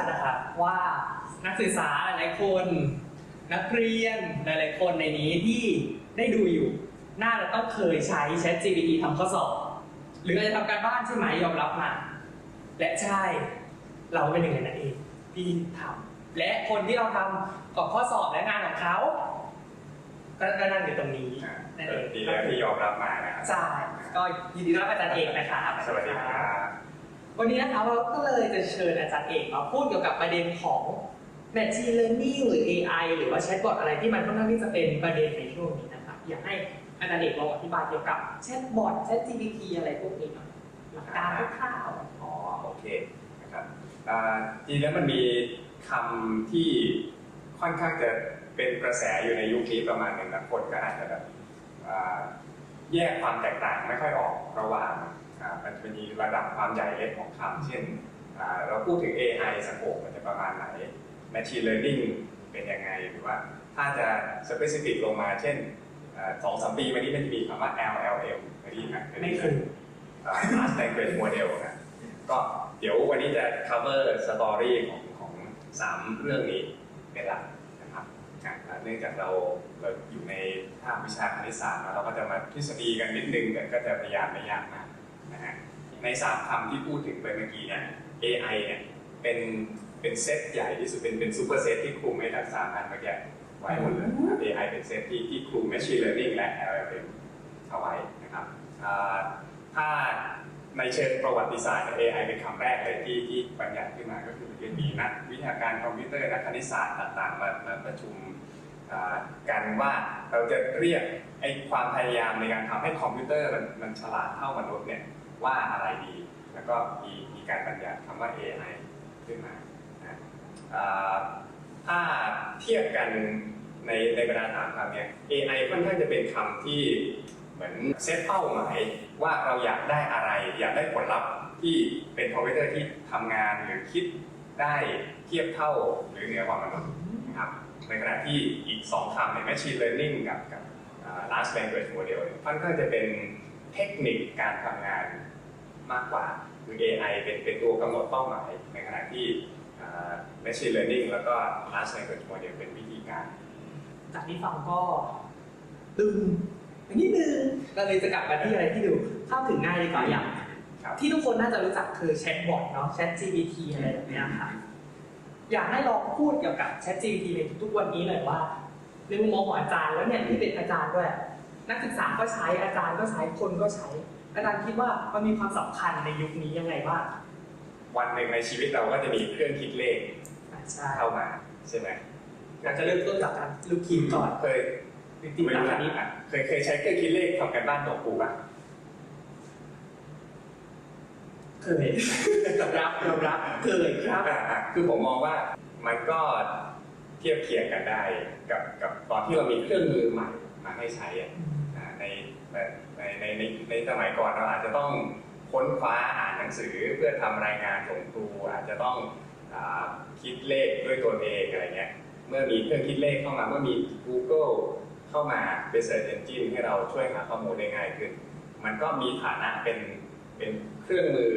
อนะครับว่านักศึกษาหลายๆคน นักเรียนหลายๆคนในนี้ที่ได้ดูอยู่ น่าจะต้องเคยใช้ Chat GPT ทำข้อสอบ หรืออาจจะทำการบ้านใช่ไหมยอมรับมาและใช่เราเป็นหนึ่งในนั้นเองที่ทำและคนที่เราทำกับข้อสอบและงานของเขาก็ก็นั่งอยู่ตรงนี้นั่นเองดีแล้วที่ยอมรับมานะครับใช่ก็ยินดีต้อนรับอาจารย์เอกนะครับสวัสดีครับ วันนี้นะครับเราก็เลยจะเชิญอาจารย์เอกมาพูดเกี่ยวกับประเด็นของ Machine Learning หรือ AI หรือว่าแชทบอทอะไรที่มันค่อนข้างที่จะเป็นประเด็นในช่วงนี้นะครับอยากให้อาจารย์เอกลองอธิบายเกี่ยวกับแชทบอท Chat GPT อะไรพวกนี้หน่อยหลักการคร่าวอ๋อโอเคนะครับจริงแล้วมันมีคำที่ค่อนข้างจะเป็นกระแสอยู่ในยุคนี้ประมาณหนึ่งนะคนก็อาจจะแบบแยกความแตกต่างไม่ค่อยออกระหว่าง มันจะมีระดับความใหญ่เล็กของคำเช่นอ่าเราพูดถึง AI สโคปมันจะประมาณไหน Machine Learning เป็นยังไงหรือว่าถ้าจะ specific ลงมาเช่นอ่าสองสามปีมานี้มันจะมีคำว่า LLM เคยได้ยินไหมๆไม่เคยอ่า large language model นะก็เดี๋ยววันนี้จะ cover story ของของสามเรื่องนี้เป็นหลักนะครับอะเนื่องจากเราเราอยู่ในภาควิชาคณิตศาสตร์นะเราก็จะมาทฤษฎีกันนิดนึงแต่ก็จะพยายามไม่ยากมาก นะฮะในสามคำที่พูดถึงไปเมื่อกี้เนี่ย AI เนี่ยเป็นเป็นเซตใหญ่ที่สุดเป็นเป็นซูเปอร์เซตที่คลุมให้ทั้งสามอันเมื่อกี้ไว้หมดเลย AI เป็นเซตที่ที่คลุม machine learning และ LLM เอาไว้นะครับถ้าในเชิงประวัติศาสตร์ AI เป็นคำแรกเลยที่ที่บัญญัติขึ้นมาก็คือเมีนักวิชาการคอมพิวเตอร์นักคณิตศาสตร์ต่างๆ มามาประชุมกันว่าเราจะเรียกไอ้ความพยายามในการทำให้คอมพิวเตอร์มันมันฉลาดเท่ามนุษย์เนี่ย ว่าอะไรดี แล้วก็มีมีการบัญญัติคำว่า AI ขึ้นมานะถ้าเทียบกันในในบรรดาสามคำเนี่ย AI ค่อนข้างจะเป็นคำที่เหมือนเซตเป้าหมายว่าเราอยากได้อะไร อยากได้ผลลัพธ์ที่เป็นคอมพิวเตอร์ที่ทำงานหรือคิดได้เทียบเท่าหรือเหนือกว่ามนุษย์นะครับในขณะที่อีกสองคำเนี่ย machine learning กับกับอ่า large language model เนี่ยค่อนข้างจะเป็นเทคนิคการทำงาน มากกว่า คือ AI เป็นเป็นตัวกำหนดเป้าหมาย ในขณะที่อ่า machine learning แล้วก็ large language model เป็นวิธีการ จากที่ฟังก็ตึงไปนิดนึงก็เลยจะกลับมาที่อะไรที่ดูเข้าถึงง่ายดีกว่าอย่างครับที่ทุกคนน่าจะรู้จักคือแชทบอทเนาะ Chat GPT อะไรแบบเนี้ยค่ะอยากให้ลองพูดเกี่ยวกับ Chat GPT ในทุกๆวันนี้หน่อยว่าในมุมมองของอาจารย์แล้วเนี่ยที่เป็นอาจารย์ด้วย นักศึกษาก็ใช้อาจารย์ก็ใช้คนก็ใช้ อาจารย์คิดว่ามันมีความสำคัญในยุคนี้ยังไงบ้างวันหนึ่งในชีวิตเราก็จะมีเครื่องคิดเลขอะใช่เข้ามาใช่ไหมอยากจะเริ่มต้นจากการลูกคิดก่อนเคยจริงๆไม่ตามรู้อันนี้อะเคยเคยใช้เครื่องคิดเลขทำกันบ้านของครูป่ะเคยยอมรับยอมรับเคยครับอะอะคือผมมองว่ามันก็เทียบเคียงกันได้กับกับตอนที่เรามีเครื่องมือใหม่มาให้ใช้อะอ่าใน ในในในในสมัยก่อนเราอาจจะต้องค้นคว้าอ่านหนังสือเพื่อทำรายงานส่งครูอาจจะต้องอคิดเลขด้วยตัวเองอะไรเงี้ยเมื่อมีเครื่องคิดเลขเข้ามาเมื่อมี Google เข้ามาเป็น Search Engine ให้เราช่วยหาข้อมูลได้ง่ายขึ้น มันก็มีฐานะเป็นเป็นเครื่องมือ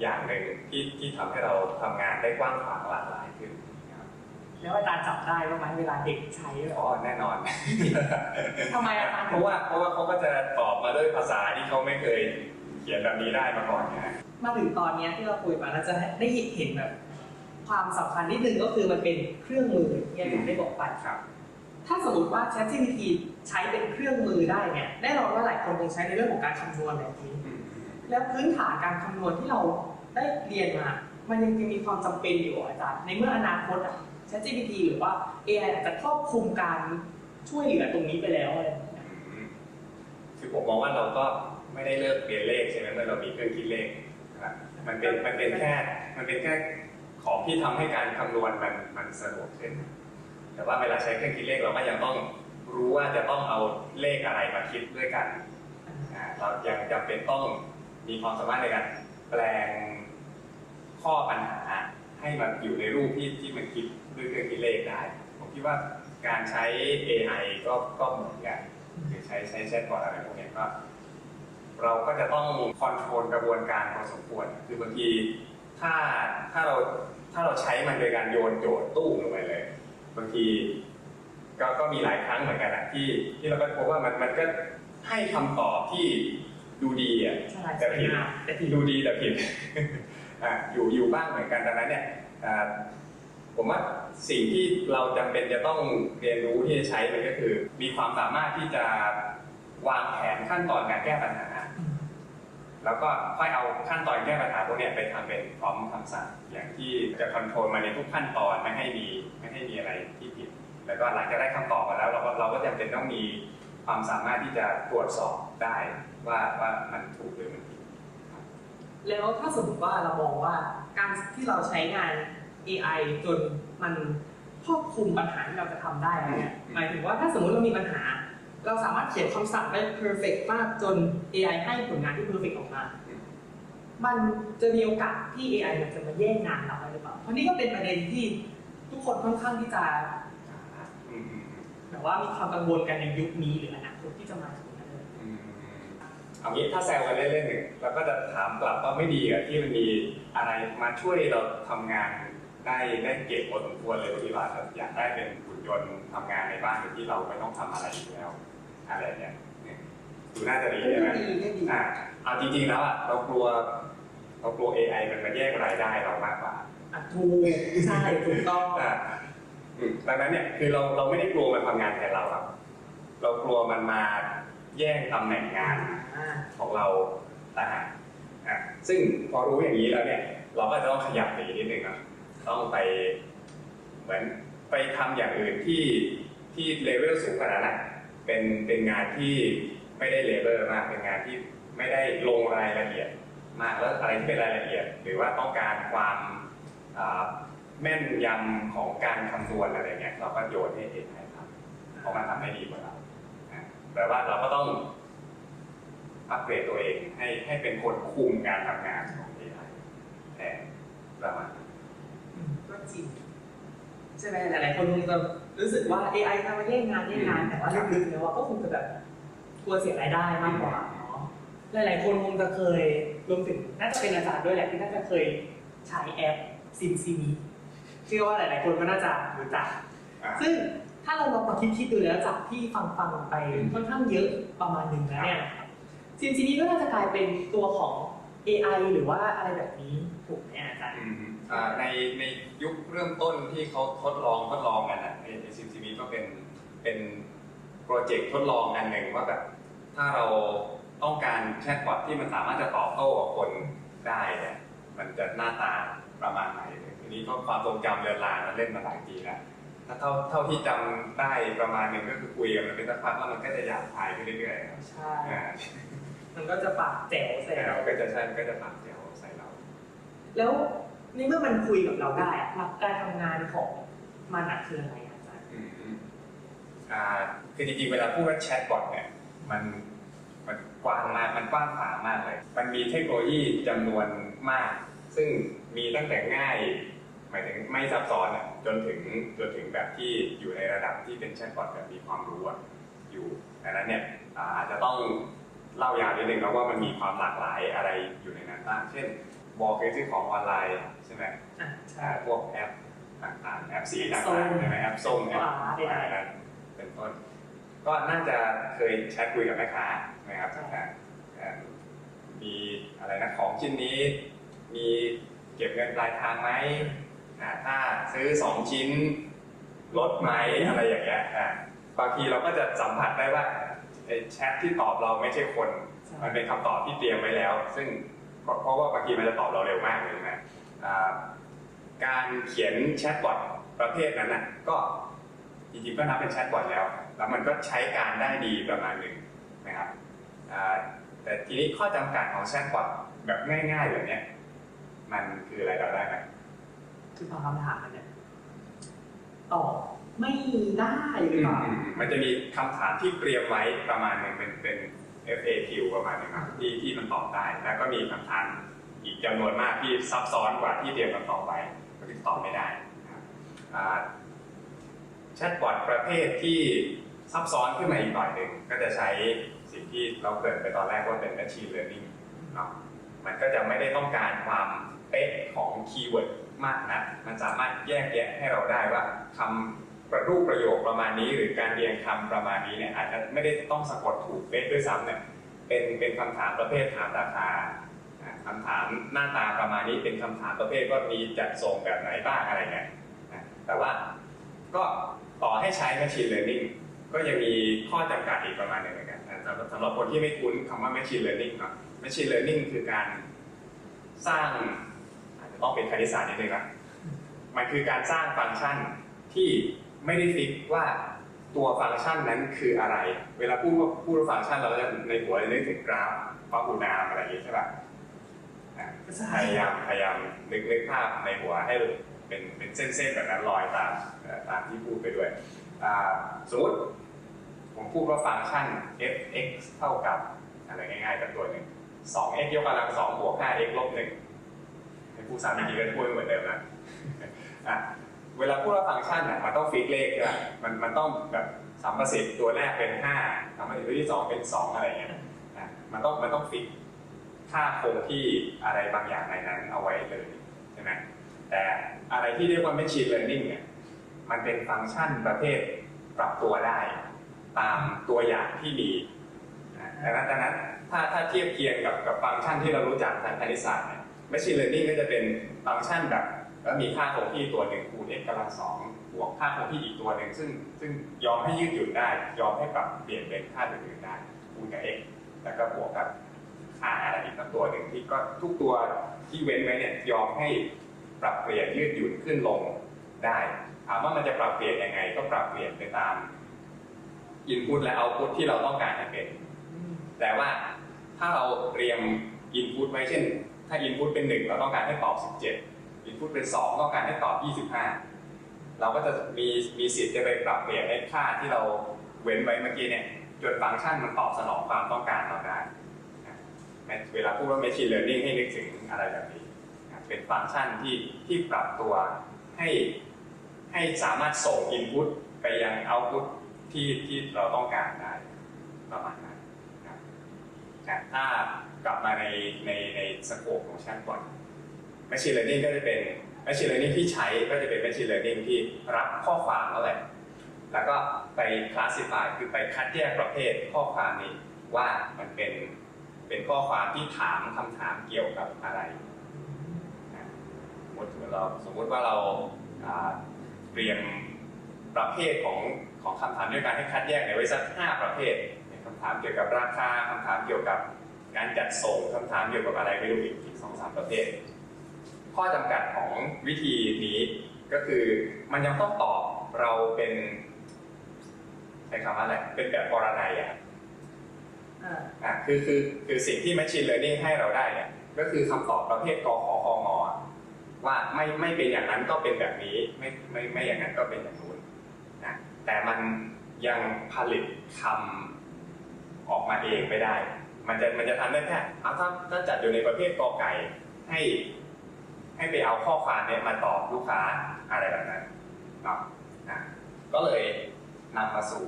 อย่างหนึ่งที่ที่ทำให้เราทำงานได้กว้างขวางหลากหลายขึ้น แล้วอาจารย์จับได้ว่าไหมเวลาเด็กใช้อ๋อแน่นอนทำไมอาจารย์เพราะว่าเพราะว่าเขาก็จะตอบมาด้วยภาษาที่เขาไม่เคยเขียนแบบนี้ได้มาก่อนนะฮะมาถึงตอนเนี้ยที่เราคุยมาเราจะได้เห็นแบบความสำคัญนิดนึงก็คือมันเป็นเครื่องมือที่อาจารย์ได้บอกไปครับ ถ้าสมมติว่า ChatGPT ใช้เป็นเครื่องมือได้เนี่ยแน่นอนว่าหลายคนคงใช้ในเรื่องของการคำนวณแบบนี้แล้วพื้นฐานการคำนวณที่เราได้เรียนมา มันยังจะมีความจำเป็นอยู่อาจารย์ ในเมื่ออนาคตอะ ChatGPT หรือว่า AI อาจจะครอบคลุมการช่วยเหลือตรงนี้ไปแล้วอะไรแบบเนี้ยคือผมมองว่าเราก็ไม่ได้เลิกเรียนเลขใช่ไหมเมื่อเรามีเครื่องคิดเลขนะครับมันเป็นมันเป็นแค่มันเป็นแค่ของที่ทำให้การคำนวณมันมันสะดวกขึ้นแต่ว่าเวลาใช้เครื่องคิดเลขเราก็ยังต้องรู้ว่าจะต้องเอาเลขอะไรมาคิดด้วยกันเรายังจำเป็นต้องมีความสามารถในการแปลงข้อปัญหาให้มันอยู่ในรูปที่ที่มันคิด ด้วยเครื่องคิดเลขได้ ผมคิดว่าการใช้ AI ก็ก็เหมือนกันหรือใช้ใช้แชทบอทอะไรพวกเนี้ยก็เราก็จะต้องคอนโทรลกระบวนการพอสมควร คือบางทีถ้าถ้าเราทถ้าเราใช้มันโดยการโยนโจทย์ตู้มลงไปเลย บางทีก็ก็มีหลายครั้งเหมือนกันอะที่ที่เราก็พบว่ามันมันก็ให้คำตอบที่ดูดีอะใช่แต่ผิดแต่ผิดดูดีแต่ผิดอะอยู่อยู่บ้างเหมือนกันดังนั้นเนี่ยอ่า ผมว่าสิ่งที่เราจำเป็นจะต้องเรียนรู้ที่จะใช้มันก็คือ มีความสามารถที่จะวางแผนขั้นตอนการแก้ปัญหา แล้วก็ค่อยเอาขั้นตอนแก้ปัญหาพวกนี้ไปทำเป็นพร้อมคำสั่งอย่างที่จะคอนโทรลมาในทุกขั้นตอนไม่ให้มีไม่ให้มีอะไรที่ผิด แล้วก็หลังจากได้คำตอบมาแล้วเราก็เราก็จำเป็นต้องมีความสามารถที่จะตรวจสอบได้ว่าว่ามันถูกหรือมันผิดแล้วถ้าสมมติว่าเรามองว่าการที่เราใช้งาน AI จนมันครอบคลุมปัญหาที่เราจะทำได้แล้วเนี่ยอืมหมายถึงว่าถ้าสมมติเรามีปัญหา เราสามารถเขียนคำสั่งได้ perfect มากจน AI ให้ผลงานที่ perfect ออกมา มันจะมีโอกาสที่ AI มันจะมาแย่งงานเราได้หรือเปล่า เพราะนี่ก็เป็นประเด็นที่ทุกคนค่อนข้างที่จะอืมอืมอืมแบบว่ามีความกังวลกันในยุคนี้หรืออนาคตที่จะมาถึงนั้นเลยอืมเอางี้ถ้าแซวกันเล่นๆหนึ่งเราก็จะถามกลับว่าไม่ดีอะที่มันมีอะไรมาช่วยเราทำงาน ได้ได้เก่งพอสมควรเลยบางทีเราอาจจะอยากได้เป็นหุ่นยนต์ทำงานในบ้านโดยที่เราไม่ต้องทำอะไรอยู่แล้ว อะไรเนี่ยเนี่ยดูน่าจะดีใช่ไหมไม่ดีไม่ดีอ่าเอาจริงๆแล้วอะเรากลัว เรากลัว AI มันมาแย่งรายได้เรามากกว่าอะถูกใช่ถูกต้องอ่าอืมดังนั้นเนี่ยคือเราเราไม่ได้กลัวมันทำงานแทนเราครับ เรากลัวมันมาแย่งตำแหน่งงานอ่าของเราต่างหากอะซึ่งพอรู้อย่างนี้แล้วเนี่ย เราก็จะต้องขยับหนีนิดนึงนะ ต้องไปเหมือนไปทำอย่างอื่นที่ที่เลเวลสูงกว่านั้นเป็นเป็นงานที่ไม่ได้เลเวลมาก เป็นงานที่ไม่ได้ลงรายละเอียดมากแล้วอะไรที่เป็นรายละเอียด หรือว่าต้องการความแม่นยำของการคำนวณอะไรเงี้ยเราก็โยนให้เองทำเพราะมันทำได้ดีกว่าเราแต่ว่าเราก็ต้องอัปเกรดตัวเองให้ให้เป็นคนคุมการทำงานของ AI แทนประมาณนั้น จริง ใช่ไหมหลายๆคนคงจะรู้สึกว่า AI ทำมาแย่งงานแย่งงาน แต่ว่าลึกๆแล้วว่าก็คงจะแบบกลัวเสียรายได้มากกว่าเนาะหลายๆคนคงจะเคยรวมถึงน่าจะเป็นอาจารย์ด้วยแหละที่น่าจะเคยใช้แอปซินซีมีเชื่อว่าหลาย ๆ คนก็น่าจะรู้จักอะซึ่งถ้าเราลองมาคิดคิดๆดูแล้วจากที่ฟังฟังๆไปอืมค่อนข้างเยอะประมาณหนึ่งแล้วเนี่ยซินซีนี้ก็น่าจะกลายเป็นตัวของ AI หรือว่าอะไรแบบนี้ถูกไหมอาจารย์อืม อ่าในในยุคเริ่มต้นที่เขาทดลองทดลองกันอะในในซิมซีมีก็เป็นเป็นโปรเจกต์ทดลองอันหนึ่งว่าแบบถ้าเราต้องการแชทบอทที่มันสามารถจะตอบโต้กับคนได้เนี่ยมันจะหน้าตาประมาณไหนทีนี้ก็ความทรงจำเรือนรางแล้วเล่นมาหลายปีแล้วถ้าเท่าเท่าที่จำได้ประมาณหนึ่งก็คือคุยกันมันเป็นสักพักแล้วมันก็จะหยาบคายขึ้นเรื่อยๆครับใช่ อ่ามันก็จะปากแจ๋วใส่แต่เราเราก็จะใช่มันก็จะปากเสียวใส่เรา แล้ว ในเมื่อมันคุยกับเราได้อะหลักการทำงานของมันอะคืออะไรอะอาจารย์ อืมอืมอ่าคือจริงๆเวลาพูดว่าแชทบอทเนี่ยมันมันกว้างมากมันกว้างขวางมากเลย มันมีเทคโนโลยีจำนวนมาก ซึ่งมีตั้งแต่ง่าย หมายถึงไม่ซับซ้อนอะจนถึงจนถึงแบบที่อยู่ในระดับที่เป็นแชทบอทแบบมีความรู้อะอยู่ดังนั้นเนี่ยอ่าอาจจะต้องเล่ายาวนิดนึงนะว่ามันมีความหลากหลายอะไรอยู่ในนั้นบ้างเช่น บอกเคยซื้อของออนไลน์ใช่ไหมอะใช่อ่าพวกแอปต่างๆแอปสีแอปต่าส้มงๆใช่ไหมแอปส้มแอปฟ้าใดๆอะไรนั้นเป็นต้นก็น่าจะเคยแชทคุยกับแม่ค้านะครับใช่อ่าอ่ามีอะไรนะของชิ้นนี้ มีเก็บเงินปลายทางไหมอ่าถ้าซื้อสองชิ้นลดไหมอะไรอย่างเงี้ยอ่าบางทีเราก็จะสัมผัสได้ว่าไอ้แชทที่ตอบเราไม่ใช่คนใช่มันเป็นคำตอบที่เตรียมไว้แล้ว ซึ่ง เพราะเพราะว่าบางทีมันจะตอบเราเร็วมากเลยนะอ่าการเขียนแชทบอทประเภทนั้นน่ะก็จริงๆก็นับเป็นแชทบอทแล้ว แล้วมันก็ใช้การได้ดีประมาณหนึ่งนะครับอ่าแต่ทีนี้ข้อจำกัดของแชทบอทแบบง่ายๆแบบเนี้ยมันคืออะไรเราได้ไหมคือฟังคำถามเนี่ยตอบไม่ได้หรือเปล่าอืมมันจะมีคำถามที่เตรียมไว้ประมาณหนึ่งเป็นเป็น FAQ ประมาณนึงครับที่ที่มันตอบได้ แล้วก็มีคำถามอีกจำนวนมากที่ซับซ้อนกว่าที่เตรียมคำตอบไว้ก็คือตอบไม่ได้นะครับแชทบอทประเภทที่ซับซ้อนขึ้นมาอีกหน่อยหนึ่งก็จะใช้สิ่งที่เราเกริดไปตอนแรกว่าเป็น machine learning เนาะมันก็จะไม่ได้ต้องการความเป๊ะของคีย์เวิร์ดมากนะ มันสามารถแยกแยะให้เราได้ว่าคำ ประรูปประโยคประมาณนี้ หรือการเรียงคำประมาณนี้เนี่ยอาจจะไม่ได้ต้องสะกดถูกเป๊ะด้วยซ้ำเนี่ยเป็นเป็นคำถามประเภทถามราคาอ่าคำถามหน้าตาประมาณนี้เป็นคำถามประเภทว่ามีจัดส่งแบบไหนบ้างอะไรเงี้ยแต่ว่าก็ต่อให้ใช้ machine learning ก็ยังมีข้อจำกัดอีกประมาณหนึงเหมือนกันนะสำหรับสำหรับคนที่ไม่คุ้นคำว่า machine learning เนาะ machine learning คือการสร้างอาจจะต้องเป็นคณิตศาสตร์นิดนึงนะมันคือการสร้างฟังก์ชันที่ ไม่ได้ฟิกว่าตัวฟังก์ชันนั้นคืออะไร เวลาพูดว่าพูดว่าฟังก์ชันเราจะในหัวจะนึกถึงกราฟฟอร์มูลามอะไรอย่างนี้ใช่ป่ะพยายามพยายามนึกนึกภาพในหัวให้เป็นเป็นเส้นๆแบบนั้นลอยตามตามที่พูดไปด้วยสมมติผมพูดว่าฟังก์ชัน f(x) เท่ากับอะไรง่ายๆกับตัวหนึ่ง 2x ยกกำลัง2บวก 5x ลบ1ให้ผู้สามดีก็พูดเหมือนเดิมนะอะ เวลาพูดว่าฟังก์ชันน่ะมันต้องฟิกเลขใช่ไหมมันมันต้องแบบสัมประสิทธิ์ตัวแรกเป็น5สัมประสิทธิ์ตัวที่สองเป็น2องอะไรเงี้ยนะมันต้องมันต้องฟิกค่าคงที่อะไรบางอย่างในนั้นเอาไว้เลยใช่ไหมแต่อะไรที่เรียกว่า machine learning เนี่ยมันเป็นฟังก์ชันประเภทปรับตัวได้ ตามตัวอย่างที่มีนะดังนั้นดังนั้นถ้าถ้าเทียบเคียงกับกับฟังก์ชันที่เรารู้จักทางคณิตศาสตร์เนี่ย machine learning ก็จะเป็นฟังก์ชันแบบ แล้วมีค่าคงที่ตัวหนึ่งคูณ x กำลังสองบวกค่าคงที่อีกตัวหนึ่งซึ่งซึ่งยอมให้ยืดหยุ่นได้ ยอมให้ปรับเปลี่ยนเป็นค่าอื่นๆได้คูณกับ x แล้วก็บวกกับค่าอะไรอีกตัวหนึ่งที่ก็ทุกตัวที่เว้นไว้เนี่ยยอมให้ปรับเปลี่ยนยืดหยุ่นขึ้นลงได้ถามว่ามันจะปรับเปลี่ยนยังไง ก็ปรับเปลี่ยนไปตามอินพุตและเอาพุตที่เราต้องการให้เป็น แต่ว่าถ้าเราเตรียมอินพุตไว้เช่น ถ้าอินพุตเป็น1เราต้องการให้ตอบ 17 อินพุตเป็น 2 ต้องการให้ตอบ 25 เราก็จะมีมีสิทธิ์จะไปปรับเปลี่ยนให้ค่าที่เราเว้นไว้เมื่อกี้เนี่ยจนฟังก์ชันมันตอบสนองความต้องการเราได้เวลาพูดว่า machine learning ให้นึกถึงอะไรแบบนี้ เป็นฟังก์ชันที่ที่ปรับตัวให้ให้สามารถส่งอินพุตไปยังเอาพุตที่ที่เราต้องการได้ประมาณนั้นนะถ้ากลับมาในในในสโคปของชั้นก่อน Machine Learning ก็จะเป็น Machine Learning ที่ใช้ก็จะเป็น Machine Learning ที่รับข้อความแล้วแหละแล้วก็ไป classify คือไปคัดแยกประเภทข้อความนี้ว่ามันเป็นเป็นข้อความที่ถามคำถามเกี่ยวกับอะไรสมมติเราสมมติว่าเราเตรียมประเภทของของคำถามด้วยการให้คัดแยกเนี่ยไว้สักห้าประเภทคำถามเกี่ยวกับราคาคำถามเกี่ยวกับการจัดส่งคำถามเกี่ยวกับอะไรไม่รู้อีกสองสามประเภท ข้อจำกัดของวิธีนี้ก็คือมันยังต้องตอบเราเป็นใช้คำว่าอะไรเป็นแบบปรนัยอะอ่าอะคือคือคือสิ่งที่ Machine Learning ให้เราได้เนี่ยก็คือคำตอบประเภทกขอคองอะว่าไม่ไม่เป็นอย่างนั้นก็เป็นแบบนี้ไม่ไม่ไม่อย่างนั้นก็เป็นอย่างนู้นนะแต่มันยังผลิตคำออกมาเองไม่ได้ มันจะมันจะทำได้แค่เอาถ้าถ้าจัดอยู่ในประเภทกอไก่ให้ ให้ไปเอาข้อความเนี้ยมาตอบลูกค้าอะไรแบบนั้นนะนะก็เลยนำมาสู่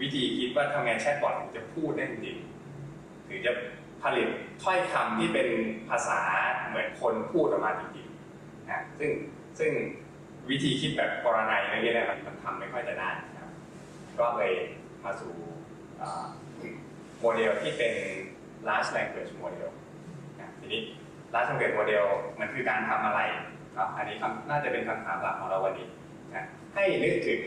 วิธีคิดว่าทำไงแชทบอทถึงจะพูดได้จริงถึงจะผลิตถ้อยคำที่เป็นภาษาเหมือนคนพูดออกมาจริงๆนะซึ่งซึ่งวิธีคิดแบบกรณีนนี้เนี่ยมันทำไม่ค่อยจะได้นะครับก็เลยมาสู่โมเดลที่เป็น large language model นะทีนี้ large language model มันคือการทำอะไรเนาะอันนี้คำน่าจะเป็นคำถามหลักของเราวันนี้นะให้นึกถึง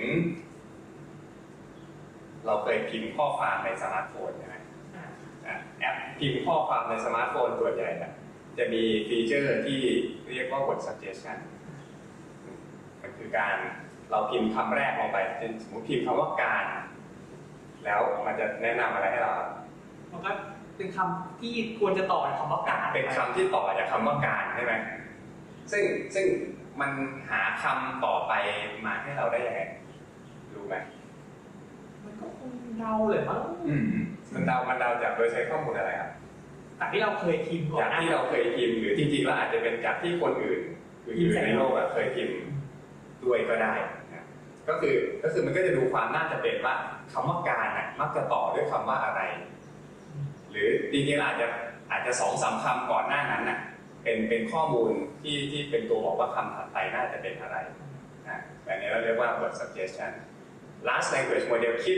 เราเคยพิมพ์ข้อความในสมาร์ทโฟนใช่ไหมอ่าอะแอปพิมพ์ข้อความในสมาร์ทโฟนตัวใหญ่เนี่ยจะมีฟีเจอร์ที่เรียกว่า word suggestion มันคือการเราพิมพ์คำแรกลงไปเช่นสมมติพิมพ์คำว่าการ แล้วมันจะแนะนำอะไรให้เราครับมันก็ เป็นคำที่ควรจะต่อคำว่าการเป็นคำที่ต่อจากคำว่าการใช่ไหมซึ่งซึ่งมันหาคำต่อไปมาให้เราได้ยังไงรู้ไหมมันก็คงเดาเลยมั้งมันเดามันเดาจากโดยใช้ข้อมูลอะไรครับจากที่เราเคยพิมพ์ก่อนจากหน้าที่เราเคยพิมพ์หรือจริงๆแล้วอาจจะเป็นจากที่คนอื่นอื่นๆในโลกอะเคยพิมพ์ด้วยก็ได้นะก็คือก็คือมันก็จะดูความน่าจะเป็นว่าคำว่าการอะมักจะต่อด้วยคำว่าอะไร หรือจริงๆอาจจะอาจจะสองสามคำก่อนหน้านั้นน่ะเป็นเป็นข้อมูลที่ที่เป็นตัวบอกว่าคำถัดไปน่าจะเป็นอะไรอะแบบนี้เราเรียกว่า word suggestion last language model คิด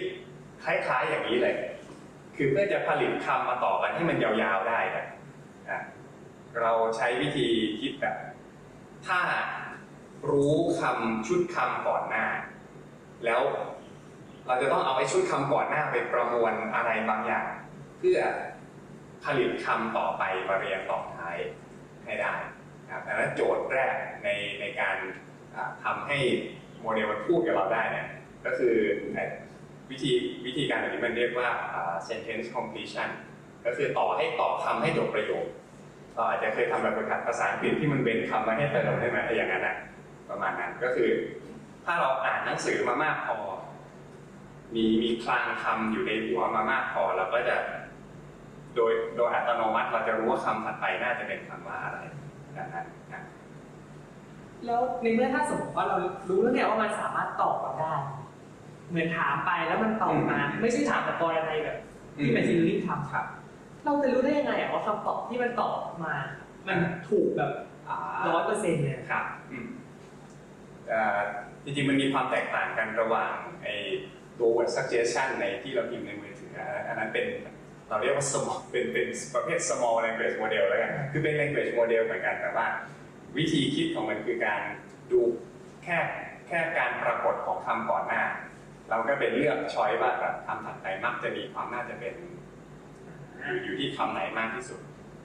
คล้ายๆอย่างนี้เลย คือเพื่อจะผลิตคำมาต่อกันให้มันยาวๆได้นะอะเราใช้วิธีคิดแบบ ถ้ารู้คำชุดคำก่อนหน้า แล้วเราจะต้องเอาไอ้ชุดคำก่อนหน้าไปประมวลอะไรบางอย่าง พื่อผลิตคำต่อไปมาเรียงต่อท้ายให้ได้นะครับดังนั้นโจทย์แรกในในการอ่าทำให้โมเดลมันพูดกับเราได้เนี่ยก็คือวิธีวิธีการแบบนี้มันเรียกว่า sentence completion ก็คือต่อให้ต่อคำให้จบประโยคเราอาจจะเคยทำแบบฝึกหัดภาษาอังกฤษที่มันเว้นคำมาให้เติมได้ไหมอย่างนั้นอะประมาณนั้นก็คือ ถ้าเราอ่านหนังสือมามากพอ มีมีคลังคำอยู่ในหัวมามากพอเราก็จะ ดยอัตโนมัติเราจะรู้ว่าคำถัดไปน่าจะเป็นคำว่าอะไรดังนั้นนะแล้วในเมื่อถ้าสมมติว่าเรารู้แล้วเนี่ยว่ามันสามารถตอบมาได้ เหมือนถามไปแล้วมันตอบมา ไม่ใช่ถามแต่กรณีแบบที่เป็นซีรีส์ทำครับ เราจะรู้ได้ยังไงอะว่าคำตอบที่มันตอบมา มันถูกแบบอ่าร้อยเปอร์เซ็นต์เนี่ยครับอืมเอ่อจริงๆมันมีความแตกต่างกันระหว่างไอ้ตัว word suggestion ในที่เราพิมพ์ในมือถืออันนั้นอันนั้นเป็น เราเรียกว่า small เป็นเป็นประเภท small language model แล้วกันคือเป็น language model เหมือนกันแต่ว่า วิธีคิดของมันคือการดูแค่แค่การปรากฏของคำก่อนหน้า เราก็เป็นเลือกช้อยว่าแบบคำถัดไปมักจะมีความน่าจะเป็นอยู่อยู่ที่คำไหนมากที่สุด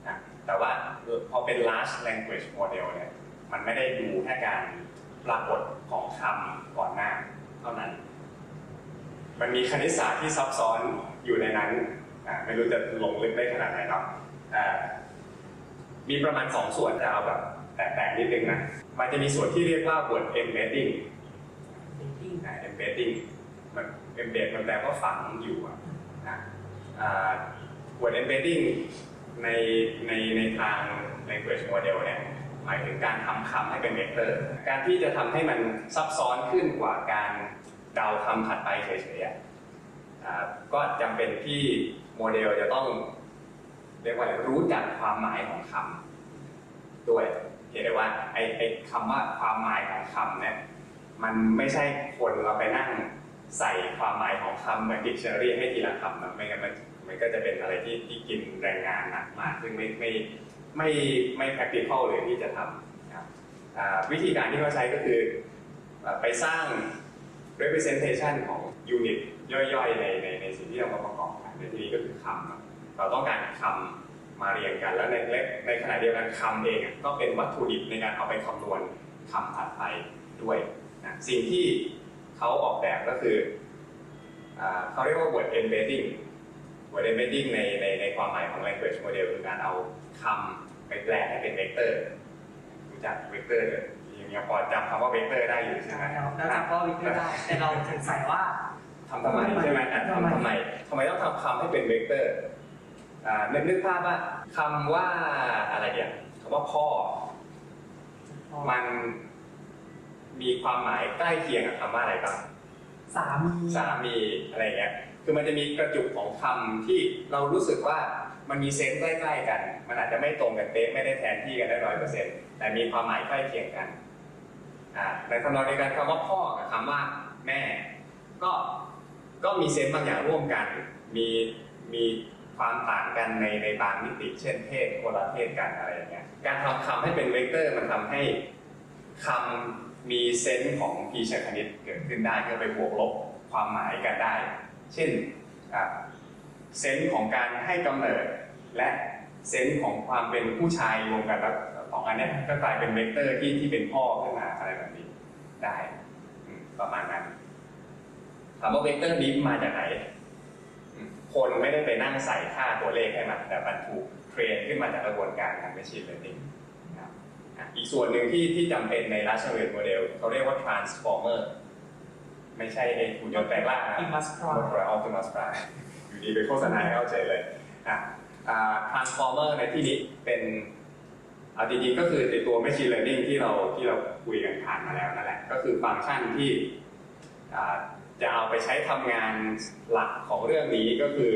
นะแต่ว่าพอเป็น large language model เนี่ยมันไม่ได้ดูแค่การปรากฏของคำก่อนหน้าเท่านั้น มันมีคณิตศาสตร์ที่ซับซ้อนอยู่ในนั้น ไม่รู้จะลงลึกได้ขนาดไหนเนาะอ่ามีประมาณสองส่วนจะเอาแบบแตกๆนิดนึงนะ มันจะมีส่วนที่เรียกว่า word embedding อ่า embedding มัน embed มันแปลว่าฝังอยู่อะนะอ่า word embedding ในในในทาง language model เนี่ยหมายถึงการทำคำให้เป็นเวกเตอร์ การที่จะทำให้มันซับซ้อนขึ้นกว่าการเดาคำถัดไปเฉยๆ ก็จำเป็นที่โมเดลจะต้องเรียกว่าอะไรรู้จักความหมายของคำด้วยเห็นได้ว่าไอ้ไอ้คำว่าความหมายของคำเนี่ยมันไม่ใช่คนเราไปนั่งใส่ความหมายของคำเหมือน dictionary ให้ทีละคำนะไม่งั้นมันมันก็จะเป็นอะไรที่ที่กินแรงงานหนักมากซึ่งไม่ไม่ไม่ไม่ practical เลยที่จะทำนะครับวิธีการที่เขาใช้ก็คือไปสร้าง representation ของ unit ย่อยๆในในในสิ่งที่เรามาประกอบกันในที่นี้ก็คือคำเราต้องการคำมาเรียงกัน แล้วในในในขณะเดียวกันคำเองก็เป็นวัตถุดิบในการเอาไปคำนวณคำถัดไปด้วยนะสิ่งที่เขาออกแบบก็คือเขาเรียกว่า word embedding word embedding ในในในความหมายของ language model คือการเอาคำไปแปลให้เป็นเวกเตอร์รู้จักเวกเตอร์ยังยังพอจำคำว่าเวกเตอร์ได้อยู่ใช่ไหมเราเราจำข้อวิเคราะห์ได้ แต่เราสงสัยว่า ทำทำไมใช่ไหมอะทำไมทำทำไมทำไมต้องทำคำให้เป็นเวกเตอร์อ่านึกนึกภาพว่าคำว่าอะไรเดียวคำว่าพ่อ มันมีความหมายใกล้เคียงกับคำว่าอะไรบ้างสามีสามีอะไรเงี้ยคือมันจะมีกระจุกของคำที่เรารู้สึกว่ามันมีเซนส์ใกล้ๆกัน มันอาจจะไม่ตรงกันเป๊ะไม่ได้แทนที่กันได้ร้อยเปอร์เซ็นต์แต่มีความหมายใกล้เคียงกันอ่าในคำนองเดียวกันคำว่าพ่อกับคำว่าแม่ ก็ ก็มีเซนส์บางอย่างร่วมกัน มีมีความต่างกันในในบางมิติ เช่นเพศคนละเพศกันอะไรอย่างเงี้ยการทำคำให้เป็นเวกเตอร์มันทำให้คำมีเซนส์ของพีชคณิตเกิดขึ้นได้เพื่อไปบวกลบความหมายกันได้ เช่นเซนส์ของการให้กำเนิด และเซนส์ของความเป็นผู้ชายรวมกันแล้วสองอันนี้ก็กลายเป็นเวกเตอร์ที่ที่เป็นพ่อขึ้นมาอะไรแบบนี้ได้ประมาณนั้น ถามว่าเวกเตอร์นี้มาจากไหนอืมคนไม่ได้ไปนั่งใส่ค่าตัวเลขให้มันแต่มันถูกเทรนขึ้นมาจากกระบวนการทาง machine learning นะครับอะอีกส่วนหนึ่งที่ที่จำเป็นใน large language model เขาเรียกว่า transformer ไม่ใช่ไอ้หุ่นยนต์แปลงร่างนะอิมัสพรรถไฟออ t ติมัส Prime อยู่ดีไปโฆษณาให้เข้าใจเลยอะอ่า transformer ในที่นี้เป็นเอาจริงๆก็คือในตัว machine learning ที่เราที่เราคุยกันผ่านมาแล้วนั่นแหละ ก็คือฟังก์ชันที่อ่า จะเอาไปใช้ทำงานหลักของเรื่องนี้ก็คือ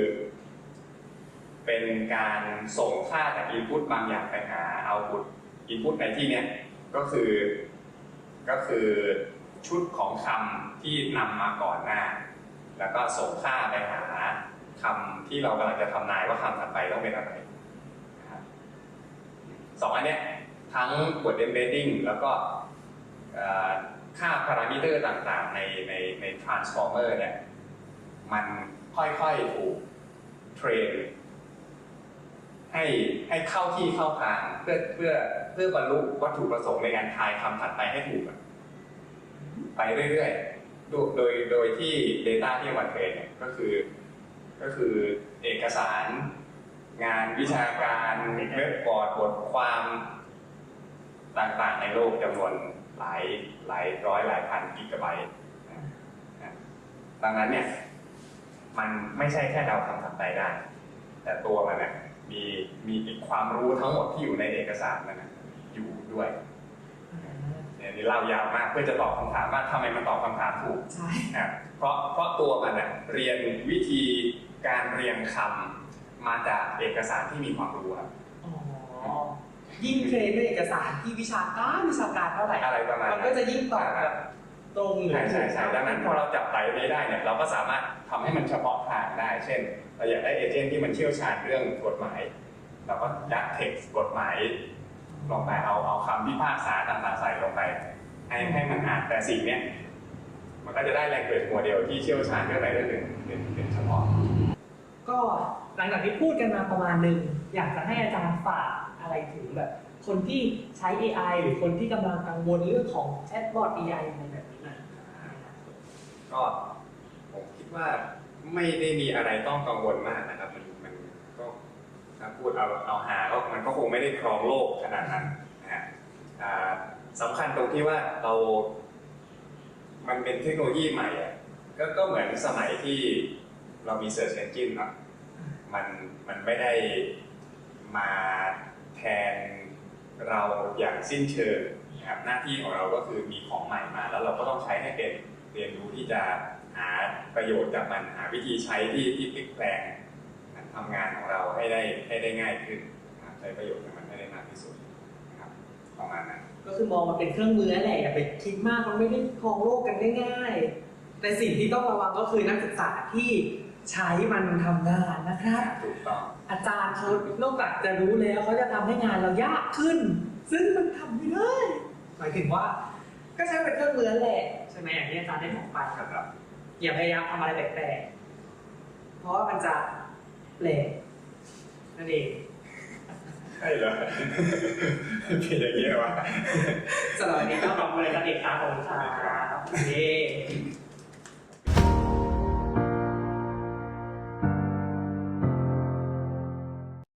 เป็นการส่งค่าจาก input บางอย่างไปหา output input ในที่เนี้ยก็คือก็คือชุดของคำที่นำมาก่อนหน้า แล้วก็ส่งค่าไปหาคำที่เรากำลังจะทำนายว่าคำถัดไปต้องเป็นอะไรนะครับสองอันเนี้ยทั้ง word embedding แล้วก็เอ่อค่าพารา มิเตอร์ต่างๆ ในในใน transformer เนี่ยมันค่อยๆถูกเทรนให้ให้เข้าที่เข้าทางเพื่อเพื่อเพื่อบรรลุวัตถุประสงค์ในการทายคำถัดไปให้ถูกไปเรื่อยๆ โดยโดยโดยที่ Data ที่เอามาเทรนเนี่ยก็คือ ก็คือเอกสารงานวิชาการเว็บบอร์ดบทความต่างๆในโลกจำนวนหลาย หลายร้อยหลายพันกิกะไบต์นะนะดังนั้นเนี่ย มันไม่ใช่แค่เดาคำถัดไปได้ แต่ตัวมันเนี่ยมีมีอีกความรู้ทั้งหมดที่อยู่ในเอกสารนั่นนะอยู่ด้วยเนี่ยนี่เล่ายาวมากเพื่อจะตอบคำถามว่าทำไมมันตอบคำถามถูกใช่อะเพราะเพราะตัวมันน่ะเรียนวิธีการเรียงคำมาจากเอกสารที่มีความรู้ครับอ๋อ ยิ่งเทรนด้วยเอกสารที่วิชาการวิชาการเท่าไหร่อะไรประมาณมันนั้ก็นจะยิ่งตอบแบบตรงหรือใช่ใช่ใช่ดังนั้นพอเราจับไตนี้ได้เนี่ยเราก็สามารถทำให้มันเฉพาะทางได้ เช่น เราอยากได้เอเจนต์ที่มันเชี่ยวชาญเรื่องกฎหมาย เราก็ยัดเท็กซ์กฎหมายลงไปเอาเอาคำพิพากษาต่างๆใส่ลงไป ให้ให้มันอ่านแต่สิ่งเนี้ยมันก็จะได้แรงเกิดโมเดลที่เชี่ยวชาญเรื่องใดเรื่องหนึ่งเป็นเป็นเฉพาะ ก็หลังจากที่พูดกันมาประมาณหนึ่งอยากจะให้อาจารย์ฝาก อะไรถึงแบบ คนที่ใช้ AI หรือคนที่กำลังกังวลเรื่องของแชทบอท AI อะไรแบบนี้น่อยก็ผมคิดว่าไม่ได้มีอะไรต้องกังวลมากนะครับ มันมันก็ถ้าพูดเอาเอาหาก็มันก็คงไม่ได้ครองโลกขนาดนั้นนะฮะสำคัญตรงที่ว่าเรา มันเป็นเทคโนโลยีใหม่อะก็ก็เหมือนสมัยที่เรามี Search Engine เนาะมันมันไม่ได้มา แทนเราอย่างสิ้นเชิงนะครับหน้าที่ของเราก็คือมีของใหม่มา แล้วเราก็ต้องใช้ให้เป็นเรียนรู้ที่จะหาประโยชน์จากมันหาวิธีใช้ที่ที่พลิกแปลงการทำงานของเราให้ได้ให้ได้ง่ายขึ้นใช้ประโยชน์จากมันให้ได้มากที่สุดนะครับประมาณนั้นก็คือมองมันเป็นเครื่องมือแหละอย่าไปคิดมากมันไม่ได้ครองโลกกันง่ายๆแต่สิ่งที่ต้องระวังก็คือนักศึกษาที่ ใช้มันทำงานนะครับ ถูกต้องอาจารย์เขานอกจากจะรู้แล้วเขาจะทำให้งานเรายากขึ้น ซึ่งมันทำไม่ได้หมายถึงว่า ก็ใช้เป็นเครื่องมือนั่นแหละใช่ไหมอย่างที่อาจารย์ได้บอกไปครับอย่าพยายามทำอะไรแปลกๆเพราะว่ามันจะแปลกนั่นเองใช่เหรอเป็นอย่างนี้เหรอวะสำหรับวันนี้ก็ขอบคุณอาจารย์เอกครับผมครับเย้